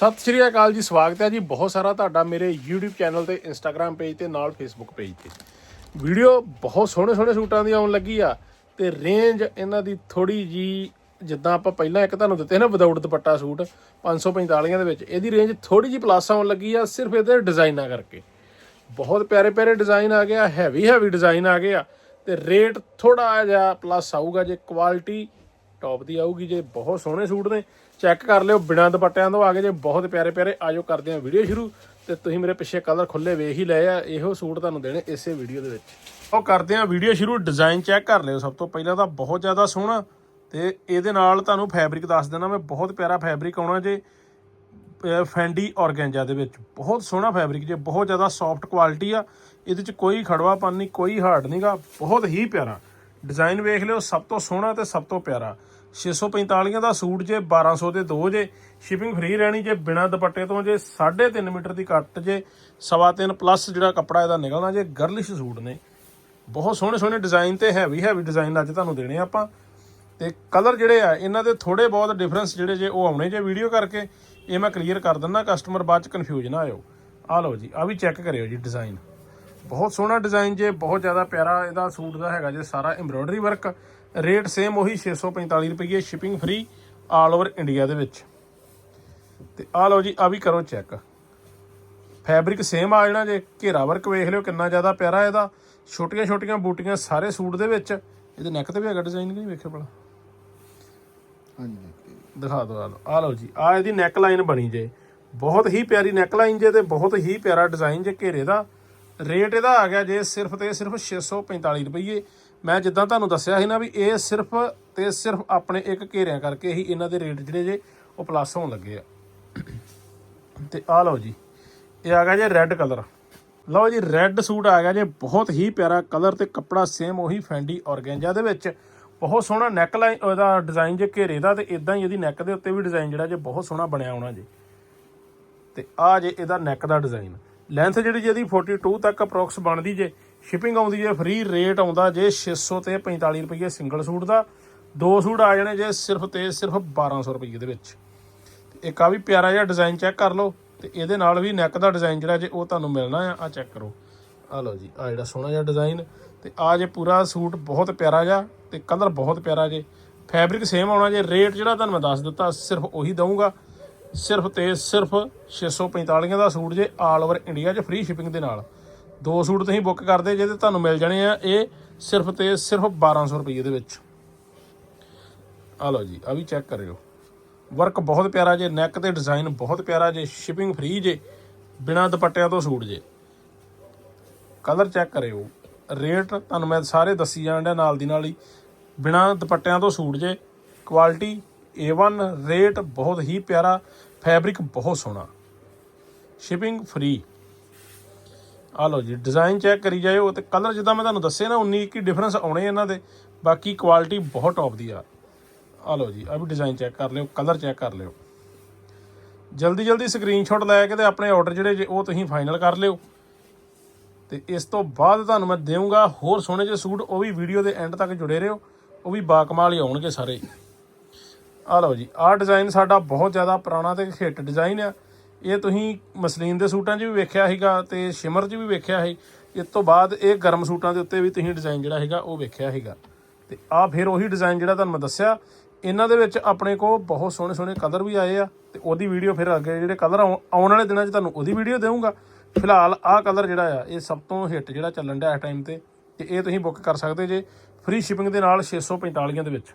ਸਤਿ ਸ਼੍ਰੀ ਅਕਾਲ ਜੀ, ਸਵਾਗਤ ਹੈ ਜੀ ਬਹੁਤ ਸਾਰਾ ਤੁਹਾਡਾ ਮੇਰੇ YouTube ਚੈਨਲ ਤੇ Instagram ਪੇਜ ਤੇ ਨਾਲ Facebook ਪੇਜ ਤੇ। ਵੀਡੀਓ ਬਹੁਤ ਸੋਹਣੇ ਸੋਹਣੇ ਸੂਟਾਂ ਦੀ ਆਉਣ ਲੱਗੀ ਆ ਤੇ ਰੇਂਜ ਇਹਨਾਂ ਦੀ ਥੋੜੀ ਜੀ ਜਿੱਦਾਂ ਆਪਾਂ ਪਹਿਲਾਂ ਇੱਕ ਤੁਹਾਨੂੰ ਦਿੱਤੇ ਨਾ ਵਿਦਆਊਟ ਦੁਪੱਟਾ ਸੂਟ 545 ਦੇ ਵਿੱਚ, ਇਹਦੀ ਰੇਂਜ ਥੋੜੀ ਜੀ ਪਲੱਸ ਆਉਣ ਲੱਗੀ ਆ ਸਿਰਫ ਇਹਦੇ ਡਿਜ਼ਾਈਨਾਂ ਕਰਕੇ। ਬਹੁਤ ਪਿਆਰੇ ਪਿਆਰੇ ਡਿਜ਼ਾਈਨ ਆ ਗਿਆ ਹੈਵੀ ਹੈਵੀ ਡਿਜ਼ਾਈਨ ਆ ਗਏ ਆ ਤੇ ਰੇਟ ਥੋੜਾ ਜਿਹਾ ਪਲੱਸ ਆਊਗਾ ਜੇ ਕੁਆਲਿਟੀ ਟੌਪ ਦੀ ਆਊਗੀ, ਜੇ ਬਹੁਤ ਸੋਹਣੇ ਸੂਟ ਨੇ, ਚੈੱਕ ਕਰ ਲਿਓ, ਬਿਨਾਂ ਦੁਪੱਟਿਆਂ ਤੋਂ ਆ ਗਏ ਜੇ, ਬਹੁਤ ਪਿਆਰੇ ਪਿਆਰੇ, ਆਜੋ ਕਰਦੇ ਆ ਵੀਡੀਓ ਸ਼ੁਰੂ। ਤੇ ਤੁਸੀਂ ਮੇਰੇ ਪਿੱਛੇ ਕਲਰ ਖੁੱਲੇ ਵੇਖ ਹੀ ਲਏ ਆ, ਇਹੋ ਸੂਟ ਤੁਹਾਨੂੰ ਦੇਣੇ ਇਸੇ ਵੀਡੀਓ ਦੇ ਵਿੱਚ। ਉਹ ਕਰਦੇ ਆ ਵੀਡੀਓ ਸ਼ੁਰੂ, ਡਿਜ਼ਾਈਨ ਚੈੱਕ ਕਰ ਲਿਓ ਸਭ ਤੋਂ ਪਹਿਲਾਂ ਤਾਂ ਬਹੁਤ ਜ਼ਿਆਦਾ ਸੋਹਣਾ, ਤੇ ਇਹਦੇ ਨਾਲ ਤੁਹਾਨੂੰ ਫੈਬਰਿਕ ਦੱਸ ਦੇਣਾ ਮੈਂ, ਬਹੁਤ ਪਿਆਰਾ ਫੈਬਰਿਕ ਆਉਣਾ ਜੇ ਫੈਂਡੀ ਔਰਗੈਂਜਾ ਦੇ ਵਿੱਚ। ਬਹੁਤ ਸੋਹਣਾ ਫੈਬਰਿਕ ਜੇ, ਬਹੁਤ ਜ਼ਿਆਦਾ ਸੌਫਟ ਕੁਆਲਿਟੀ ਆ, ਇਹਦੇ ਚ ਕੋਈ ਖੜਵਾਪਨ ਨਹੀਂ, ਕੋਈ ਹਾਰਡ ਨਹੀਂਗਾ ਬਹੁਤ ਹੀ ਪਿਆਰਾ। ਡਿਜ਼ਾਈਨ ਵੇਖ ਲਿਓ, ਸਭ ਤੋਂ ਸੋਹਣਾ ਤੇ ਸਭ ਤੋਂ ਪਿਆਰਾ। 645 ਦਾ ਸੂਟ ਜੇ 1200 ਦੇ ਦੋ ਜੇ ਸ਼ਿਪਿੰਗ ਫ੍ਰੀ ਰਹਿਣੀ ਜੇ, ਬਿਨਾ ਦੁਪੱਟੇ ਤੋਂ ਜੇ 3.5 ਮੀਟਰ ਦੀ ਕੱਟ ਜੇ, ਸਵਾ ਤਿੰਨ ਪਲੱਸ ਜਿਹੜਾ ਕੱਪੜਾ ਇਹਦਾ ਨਿਕਲਣਾ ਜੇ ਗਰਲਿਸ਼ ਸੂਟ ਨੇ। ਬਹੁਤ ਸੋਹਣੇ ਸੋਹਣੇ ਡਿਜ਼ਾਈਨ ਤੇ ਹੈਵੀ ਹੈਵੀ ਡਿਜ਼ਾਈਨ ਅੱਜ ਤੁਹਾਨੂੰ ਦੇਣੇ ਆਪਾਂ। ਤੇ ਕਲਰ ਜਿਹੜੇ ਆ, ਇਹਨਾਂ ਦੇ ਥੋੜੇ ਬਹੁਤ ਡਿਫਰੈਂਸ ਜਿਹੜੇ ਜੇ, ਉਹ ਆਉਣੇ ਜੇ ਵੀਡੀਓ ਕਰਕੇ। ਇਹ ਮੈਂ ਕਲੀਅਰ ਕਰ ਦਿੰਦਾ ਕਸਟਮਰ ਬਾਅਦ ਚ ਕਨਫਿਊਜ਼ ਨਾ ਆਇਓ। ਆ ਲਓ ਜੀ, ਆ ਵੀ ਚੈੱਕ ਕਰਿਓ ਜੀ ਡਿਜ਼ਾਈਨ ਬਹੁਤ ਸੋਹਣਾ ਡਿਜ਼ਾਈਨ ਜੇ ਬਹੁਤ ਜ਼ਿਆਦਾ ਪਿਆਰਾ ਇਹਦਾ ਸੂਟ ਦਾ ਹੈਗਾ ਜੇ ਸਾਰਾ ਐਮਬ੍ਰੋਇਡਰੀ ਵਰਕ ਰੇਟ ਸੇਮ ਉਹੀ 645 ਰੁਪਏ shipping free all over India ਦੇ ਵਿੱਚ। ਤੇ ਆ ਲਓ ਜੀ ਆ ਵੀ ਕਰੋ ਚੈੱਕ ਫੈਬਰਿਕ ਸੇਮ ਆ ਜਾਣਾ ਜੇ ਘੇਰਾ ਵਰਕ ਵੇਖ ਲਿਓ ਕਿੰਨਾ ਜ਼ਿਆਦਾ ਪਿਆਰਾ ਇਹਦਾ। ਛੋਟੀਆਂ ਛੋਟੀਆਂ ਬੂਟੀਆਂ ਸਾਰੇ ਸੂਟ ਦੇ ਵਿੱਚ। ਇਹਦੇ ਨੈਕ ਤੇ ਵੀ ਹੈਗਾ ਡਿਜ਼ਾਈਨ ਕਿ ਨਹੀਂ ਵੇਖਿਓ ਭਲਾ? ਹਾਂਜੀ ਦਿਖਾ ਦਿਓ ਆ ਲਓ। ਆ ਲਓ ਜੀ ਆ ਇਹਦੀ ਨੈਕ ਲਾਈਨ ਬਣੀ ਜੇ। ਬਹੁਤ ਹੀ ਪਿਆਰੀ ਨੈਕ ਲਾਈਨ ਜੇ ਤੇ ਬਹੁਤ ਹੀ ਪਿਆਰਾ ਡਿਜ਼ਾਈਨ ਜੇ ਘੇਰੇ ਦਾ। ਰੇਟ ਇਹਦਾ ਆ ਗਿਆ ਜੇ ਸਿਰਫ ਤੇ ਸਿਰਫ 645 ਰੁਪਏ ਮੈਂ ਜਿੱਦਾਂ ਤੁਹਾਨੂੰ ਦੱਸਿਆ ਸੀ ਨਾ ਵੀ ਇਹ ਸਿਰਫ ਤੇ ਸਿਰਫ ਆਪਣੇ ਇੱਕ ਘੇਰਿਆਂ ਕਰਕੇ ਹੀ ਇਹਨਾਂ ਦੇ ਰੇਟ ਜਿਹੜੇ ਜੇ ਉਹ ਪਲੱਸ ਹੋਣ ਲੱਗੇ ਆ। ਤੇ ਆ ਲਓ ਜੀ, ਇਹ ਆ ਗਿਆ ਜੇ ਰੈੱਡ ਕਲਰ ਲਓ ਜੀ ਰੈੱਡ ਸੂਟ ਆ ਗਿਆ ਜੇ, ਬਹੁਤ ਹੀ ਪਿਆਰਾ ਕਲਰ ਤੇ ਕੱਪੜਾ ਸੇਮ ਉਹੀ ਫੈਂਡੀ ਔਰਗੈਂਜਾ ਦੇ ਵਿੱਚ। ਬਹੁਤ ਸੋਹਣਾ ਨੈਕ ਲਾਈਨ ਉਹਦਾ ਡਿਜ਼ਾਈਨ ਜੇ ਘੇਰੇ ਦਾ ਤੇ ਇਦਾਂ ਹੀ ਇਹਦੀ ਨੈਕ ਦੇ ਉੱਤੇ ਵੀ ਡਿਜ਼ਾਈਨ ਜਿਹੜਾ ਜੇ ਬਹੁਤ ਸੋਹਣਾ ਬਣਿਆ ਹੋਣਾ ਜੀ। ਤੇ ਆ ਜੇ ਇਹਦਾ ਨੈਕ ਦਾ ਡਿਜ਼ਾਈਨ ਲੈਂਥ ਜਿਹੜੀ ਜਿਹਦੀ 42 ਤੱਕ ਅਪਰੋਕਸ ਬਣਦੀ ਜੇ ਸ਼ਿਪਿੰਗ ਆਉਂਦੀ ਜੇ ਫ੍ਰੀ ਰੇਟ ਆਉਂਦਾ ਜੇ 600 ਤੇ 45 ਰੁਪਏ ਸਿੰਗਲ ਸੂਟ ਦਾ। ਦੋ ਸੂਟ ਆ ਜਾਣੇ ਜੇ ਸਿਰਫ ਤੇ ਸਿਰਫ 1200 ਰੁਪਏ ਦੇ ਵਿੱਚ। ਇੱਕ ਆ ਵੀ ਪਿਆਰਾ ਜਿਹਾ ਡਿਜ਼ਾਈਨ ਚੈੱਕ ਕਰ ਲਓ ਤੇ ਇਹਦੇ ਨਾਲ ਵੀ ਨੈਕ ਦਾ ਡਿਜ਼ਾਈਨ ਜਿਹੜਾ ਜੇ ਉਹ ਤੁਹਾਨੂੰ ਮਿਲਣਾ ਆ ਆ ਚੈੱਕ ਕਰੋ। ਆ ਲਓ ਜੀ ਆ ਜਿਹੜਾ ਸੋਹਣਾ ਜਿਹਾ ਡਿਜ਼ਾਈਨ ਤੇ ਆ ਜੇ ਪੂਰਾ ਸੂਟ ਬਹੁਤ ਪਿਆਰਾ ਜਿਹਾ ਤੇ ਕਲਰ ਬਹੁਤ ਪਿਆਰਾ ਜੇ। ਫੈਬਰਿਕ ਸੇਮ ਆਉਣਾ ਜੇ ਰੇਟ ਜਿਹੜਾ ਤੁਹਾਨੂੰ ਮੈਂ ਦੱਸ ਦਿੱਤਾ ਸਿਰਫ ਉਹੀ ਦਊਂਗਾ। ਸਿਰਫ ਤੇ ਸਿਰਫ 645 ਦਾ ਸੂਟ ਜੇ ਆਲ ਓਵਰ ਇੰਡੀਆ 'ਚ ਫ੍ਰੀ ਸ਼ਿਪਿੰਗ ਦੇ ਨਾਲ। ਦੋ ਸੂਟ ਤੁਸੀਂ ਬੁੱਕ ਕਰਦੇ ਜੇ ਤੇ ਤੁਹਾਨੂੰ ਮਿਲ ਜਾਣੇ ਆ, ਇਹ ਸਿਰਫ ਤੇ ਸਿਰਫ 1200 ਰੁਪਏ ਦੇ ਵਿੱਚ। ਆ ਲਓ ਜੀ, ਆ ਵੀ ਚੈੱਕ ਕਰਿਓ। ਵਰਕ ਬਹੁਤ ਪਿਆਰਾ ਜੇ ਨੈਕ ਤੇ ਡਿਜ਼ਾਈਨ ਬਹੁਤ ਪਿਆਰਾ ਜੇ ਸ਼ਿਪਿੰਗ ਫ੍ਰੀ ਜੇ, ਬਿਨਾ ਦੁਪੱਟਿਆਂ ਤੋਂ ਸੂਟ ਜੇ। ਕਲਰ ਚੈੱਕ ਕਰਿਓ। ਰੇਟ ਤੁਹਾਨੂੰ ਮੈਂ ਸਾਰੇ ਦੱਸੀ ਜਾਣ ਡਿਆ ਨਾਲ ਦੀ ਨਾਲ ਹੀ। ਬਿਨਾ ਦੁਪੱਟਿਆਂ ਤੋਂ ਸੂਟ ਜੇ ਕੁਆਲਿਟੀ A1 ਰੇਟ ਬਹੁਤ ਹੀ ਪਿਆਰਾ ਫੈਬਰਿਕ ਬਹੁਤ ਸੋਹਣਾ। ਸ਼ਿਪਿੰਗ ਫ੍ਰੀ ਆ ਲਓ ਜੀ ਡਿਜ਼ਾਈਨ ਚੈੱਕ ਕਰੀ ਜਾਇਓ ਤੇ ਕਲਰ ਜਿੱਦਾਂ ਮੈਂ ਤੁਹਾਨੂੰ ਦੱਸਿਆ ਨਾ 19 ਕੀ ਡਿਫਰੈਂਸ ਆਉਣੇ ਇਹਨਾਂ ਦੇ। ਬਾਕੀ ਕੁਆਲਿਟੀ ਬਹੁਤ ਟੌਪ ਦੀ ਆ। ਆ ਲਓ ਜੀ ਆ ਵੀ ਡਿਜ਼ਾਈਨ ਚੈੱਕ ਕਰ ਲਿਓ ਕਲਰ ਚੈੱਕ ਕਰ ਲਿਓ। ਜਲਦੀ ਜਲਦੀ ਸਕਰੀਨਸ਼ਾਟ ਲੈ ਕੇ ਤੇ ਆਪਣੇ ਆਰਡਰ ਜਿਹੜੇ ਜੇ ਉਹ ਤੁਸੀਂ ਫਾਈਨਲ ਕਰ ਲਿਓ। ਤੇ ਇਸ ਤੋਂ ਬਾਅਦ ਤੁਹਾਨੂੰ ਮੈਂ ਦੇਵਾਂਗਾ ਹੋਰ ਸੋਹਣੇ ਜਿਹੇ ਸੂਟ, ਉਹ ਵੀ ਵੀਡੀਓ ਦੇ ਐਂਡ ਤੱਕ ਜੁੜੇ ਰਹੋ। ਉਹ ਵੀ ਬਾਕਮਾਲ ਹੀ ਆਉਣਗੇ ਸਾਰੇ। ਆ ਲਓ ਜੀ, ਆਹ ਡਿਜ਼ਾਈਨ ਸਾਡਾ ਬਹੁਤ ਜ਼ਿਆਦਾ ਪੁਰਾਣਾ ਤੇ ਹਿੱਟ ਡਿਜ਼ਾਈਨ ਆ। ਇਹ ਤੁਸੀਂ ਮਸਲੀਨ ਦੇ ਸੂਟਾਂ 'ਚ ਵੀ ਵੇਖਿਆ ਸੀਗਾ ਤੇ ਸ਼ਿਮਰ 'ਚ ਵੀ ਵੇਖਿਆ ਹੈ ਇਸ ਤੋਂ ਬਾਅਦ ਇਹ ਗਰਮ ਸੂਟਾਂ ਦੇ ਉੱਤੇ ਵੀ ਤੁਸੀਂ ਡਿਜ਼ਾਈਨ ਜਿਹੜਾ ਹੈਗਾ ਉਹ ਵੇਖਿਆ ਸੀਗਾ। ਤੇ ਆ ਫਿਰ ਉਹੀ ਡਿਜ਼ਾਈਨ ਜਿਹੜਾ ਤੁਹਾਨੂੰ ਮੈਂ ਦੱਸਿਆ। ਇਹਨਾਂ ਦੇ ਵਿੱਚ ਆਪਣੇ ਕੋਲ ਬਹੁਤ ਸੋਹਣੇ ਸੋਹਣੇ ਕਲਰ ਵੀ ਆਏ ਆ ਤੇ ਉਹਦੀ ਵੀਡੀਓ ਫਿਰ ਅੱਗੇ ਜਿਹੜੇ ਕਲਰ ਆਉਣ ਵਾਲੇ ਦਿਨਾਂ 'ਚ ਤੁਹਾਨੂੰ ਉਹਦੀ ਵੀਡੀਓ ਦੇਵਾਂਗਾ। ਫਿਲਹਾਲ ਆਹ ਕਲਰ ਜਿਹੜਾ ਆ, ਇਹ ਸਭ ਤੋਂ ਹਿੱਟ ਜਿਹੜਾ ਚੱਲਣ ਡਿਆ ਇਸ ਟਾਈਮ ਤੇ ਤੇ ਇਹ ਤੁਸੀਂ ਬੁੱਕ ਕਰ ਸਕਦੇ ਜੇ ਫ੍ਰੀ ਸ਼ਿਪਿੰਗ ਦੇ ਨਾਲ 645 ਦੇ ਵਿੱਚ।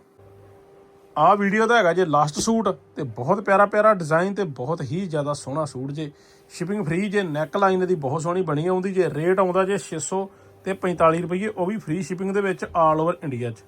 ਆਹ ਵੀਡੀਓ ਦਾ ਹੈਗਾ ਜੇ ਲਾਸਟ ਸੂਟ ਤੇ ਬਹੁਤ ਪਿਆਰਾ ਪਿਆਰਾ ਡਿਜ਼ਾਈਨ ਤੇ ਬਹੁਤ ਹੀ ਜ਼ਿਆਦਾ ਸੋਹਣਾ ਸੂਟ ਜੇ। ਸ਼ਿਪਿੰਗ ਫ੍ਰੀ ਜੇ ਨੈਕ ਲਾਈਨ ਦੀ ਬਹੁਤ ਸੋਹਣੀ ਬਣੀ ਆਉਂਦੀ ਜੇ। ਰੇਟ ਆਉਂਦਾ ਜੇ 600 ਤੇ 45 ਰੁਪਏ ਉਹ ਵੀ ਫ੍ਰੀ ਸ਼ਿਪਿੰਗ ਦੇ ਵਿੱਚ ਆਲ ਓਵਰ ਇੰਡੀਆ 'ਚ।